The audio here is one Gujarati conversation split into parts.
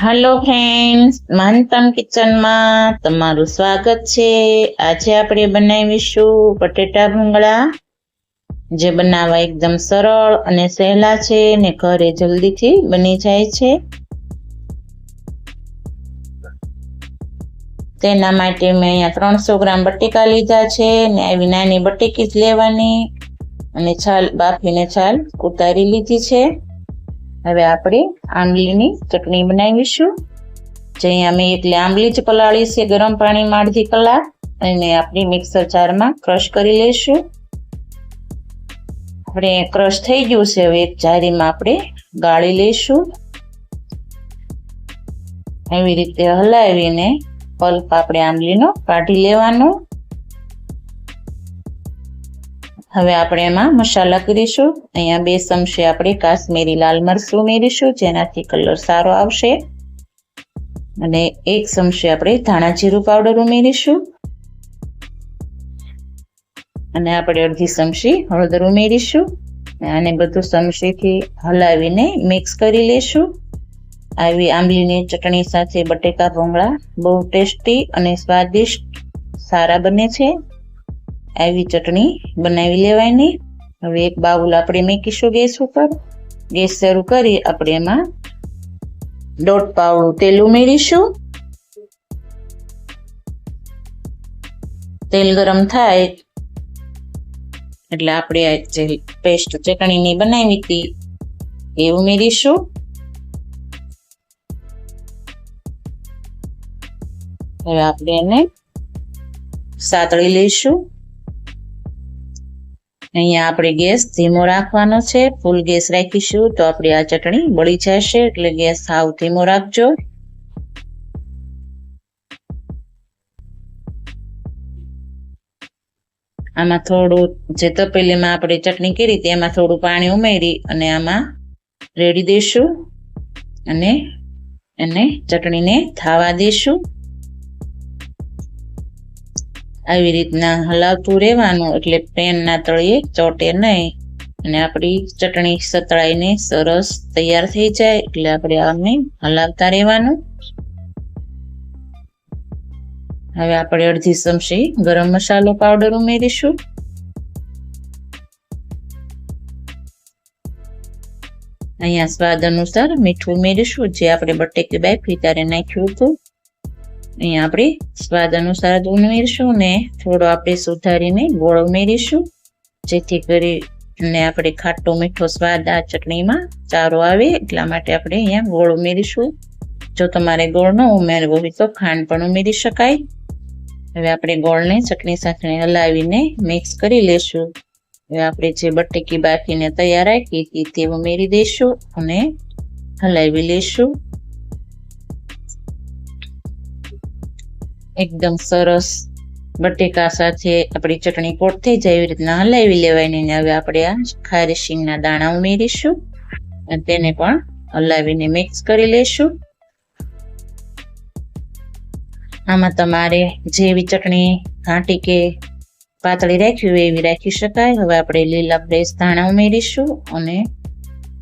હાલો ફ્રેન્ડ્સ માનતમ કિચનમાં તમારું સ્વાગત છે. આજે આપણે બનાવીશું બટેટા ભૂંગળા. જે બનાવવા એકદમ સરળ અને સહેલા છે ને ઘરે જલ્દીથી બની જાય છે. તેના માટે મેં અહીંયા ત્રણસો ગ્રામ બટેકા લીધા છે ને આવી નાની બટેકી જ લેવાની. અને છાલ બાફીને છાલ ઉતારી લીધી છે. હવે આપણે આંબલીની ચટણી બનાવીશું. જે અમે એટલે આંબલી જ પલાળી છે ગરમ પાણીમાં અડધી કલાક અને આપણી મિક્સર જારમાં ક્રશ કરી લઈશું. આપણે ક્રશ થઈ ગયું છે, હવે એક જારીમાં આપણે ગાળી લઈશું. એવી રીતે હલાવીને પલ્પ આપણે આંબલીનો કાઢી લેવાનો. હવે આપણે એમાં મસાલા કરીશું. અહીંયા બે ચમચી આપણે, કાશ્મીરી લાલ મરચું ઉમેરીશું, જેનાથી કલર સારો આવશે. અને એક ચમચી આપણે ધાણા જીરું પાવડર ઉમેરીશું. અને આપણે અડધી ચમચી હળદર ઉમેરીશું. અને બધું ચમચીથી હલાવીને મિક્સ કરી લેશું આવી આંબલીની ચટણી સાથે બટેકા, ભોંગળા બહુ ટેસ્ટી અને સ્વાદિષ્ટ સારા બને છે. આવી ચટણી બનાવી લેવાની. હવે એક બાઉલ આપણે મૂકીશું ગેસ ઉપર. ગેસ શરૂ કરી આપણે એમાં દોઢ પાવડું તેલ ઉમેરીશું. તેલ ગરમ થાય એટલે આપણે આ જે પેસ્ટ ચટણીની બનાવી હતી એ ઉમેરીશું. હવે આપણે એને સાતળી લઈશું. અહીંયા આપણે ગેસ ધીમો રાખવાનો છે. ફૂલ ગેસ રાખીશું તો આપણી આ ચટણી બળી જશે. એટલે ગેસ સાવ ધીમો રાખજો. આમાં થોડું જે તપેલીમાં આપણે ચટણી કરી હતી, એમાં થોડું પાણી ઉમેરી અને આમાં રેડી દઈશું અને એને ચટણીને થાવા દઈશું આવી રીતના હલાવતું રહેવાનું એટલે પેનના તળિયે ચોટે નહીં. અને આપણી ચટણી સતળાઈને સરસ તૈયાર થઈ જાય એટલે આપણે આને હલાવતા રહેવાનું. હવે આપણે અડધી ચમચી ગરમ મસાલો પાવડર ઉમેરીશું. અહીંયા સ્વાદ અનુસાર મીઠું ઉમેરીશું. જે આપણે બટેકી બાફી ત્યારે નાખ્યું હતું. અહીંયા આપણે સ્વાદ અનુસાર ઉમેરીશું ને થોડો આપણે સુધારીને ગોળ ઉમેરીશું. જેથી કરીને આપણે ખાટો મીઠો સ્વાદ આ ચટણીમાં સારો આવે, એટલા માટે આપણે અહીંયા ગોળ ઉમેરીશું. જો તમારે ગોળ ન ઉમેરવો હોય તો ખાંડ પણ ઉમેરી શકાય. હવે આપણે ગોળને ચટણી સાથે હલાવીને મિક્સ કરી લેશું. હવે આપણે જે બટેકી બાફીને તૈયાર રાખી હતી તે ઉમેરી દઈશું અને હલાવી લેશું. એકદમ સરસ બટેકા સાથે આપણી ચટણી કોટ થઈ જાય એવી રીતના હલાવી લેવાની ને હવે આપણે આ ખારી શીંગના દાણા ઉમેરીશું અને તેને પણ હલાવીને મિક્સ કરી લેશું આમાં તમારે જેવી ચટણી ઘાટી કે પાતળી રાખવી હોય એવી રાખી શકાય. હવે આપણે લીલા ફ્રેશ ધાણા ઉમેરીશું અને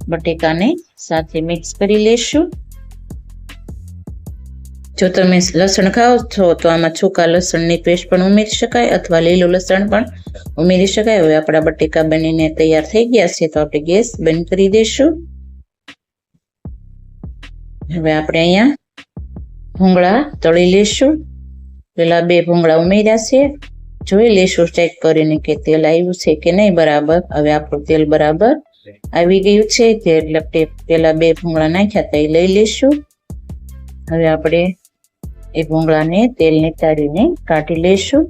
બટેકાને સાથે મિક્સ કરી લેશું જો તમે લસણ ખાઓ છો, તો આમાં છૂકા લસણની પેસ્ટ પણ ઉમેરી શકાય અથવા લીલું લસણ પણ ઉમેરી શકાય. હવે આપણા બટેકા બનીને તૈયાર થઈ ગયા છે, તો આપણે ગેસ બંધ કરી દઈશું. હવે આપણે અહીંયા ભૂંગળા તળી લેશું પેલા બે ભૂંગળા ઉમેર્યા છે. જોઈ લેશું ચેક કરીને કે તેલ આવ્યું છે કે નહીં. બરાબર. હવે આપણું તેલ બરાબર આવી ગયું છે. એટલે પેલા બે ભૂંગળા નાખ્યા, તો લઈ લેશું હવે આપણે એ ભૂંગળાને તેલ નીતારીને કાઢી લેશું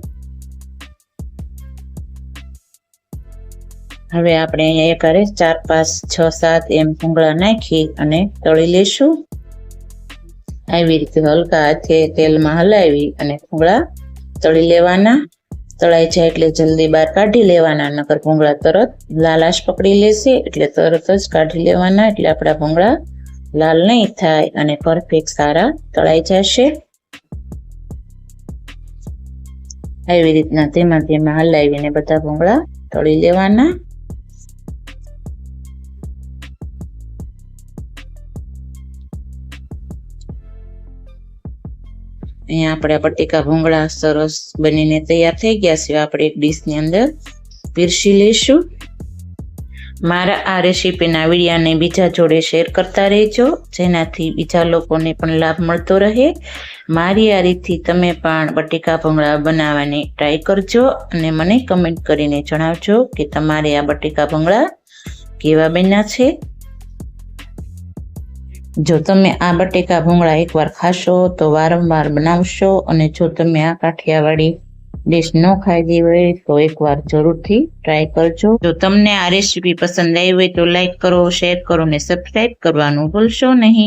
હવે આપણે અહીંયા કરે ચાર, પાંચ, છ, સાત એમ ભૂંગળા નાખી અને તળી લેશું આવી રીતે હલકા હાથે તેલમાં હલાવી અને ભૂંગળા તળી લેવાના. તળાઈ જાય એટલે જલ્દી બહાર કાઢી લેવાના, નકર ભૂંગળા તરત લાલાશ પકડી લેશે એટલે તરત જ કાઢી લેવાના એટલે આપણા ભૂંગળા લાલ નહીં થાય અને પરફેક્ટ સારા તળાઈ જશે. આવી રીતના તેમાં તેમાં હલાવીને બધા ભૂંગળા તળી લેવાના. અહીંયા આપણે બટેકા ભૂંગળા સરસ બનીને તૈયાર થઈ ગયા છે. આપણે એક ડીશની અંદર પીરસી લઈશું. મારા આ રેસીપીના વિડીયાને બીજા જોડે શેર કરતા રહેજો. જેનાથી બીજા લોકોને પણ લાભ મળતો રહે. મારી આ રીતથી તમે પણ બટેકા ભૂંગળા બનાવવાની ટ્રાય કરજો અને મને કમેન્ટ કરીને જણાવજો કે તમારે આ બટેકા ભૂંગળા કેવા બન્યા છે. જો તમે આ બટેકા ભૂંગળા એકવાર ખાશો તો વારંવાર બનાવશો અને જો તમે આ કાઠિયાવાડી ડીશ ન ખાધી હોય તો એકવાર જરૂરથી ટ્રાય કરજો. જો તમને આ રેસીપી પસંદ આવી હોય તો લાઈક કરો શેર કરો ને સબસ્ક્રાઈબ કરવાનું ભૂલશો નહીં.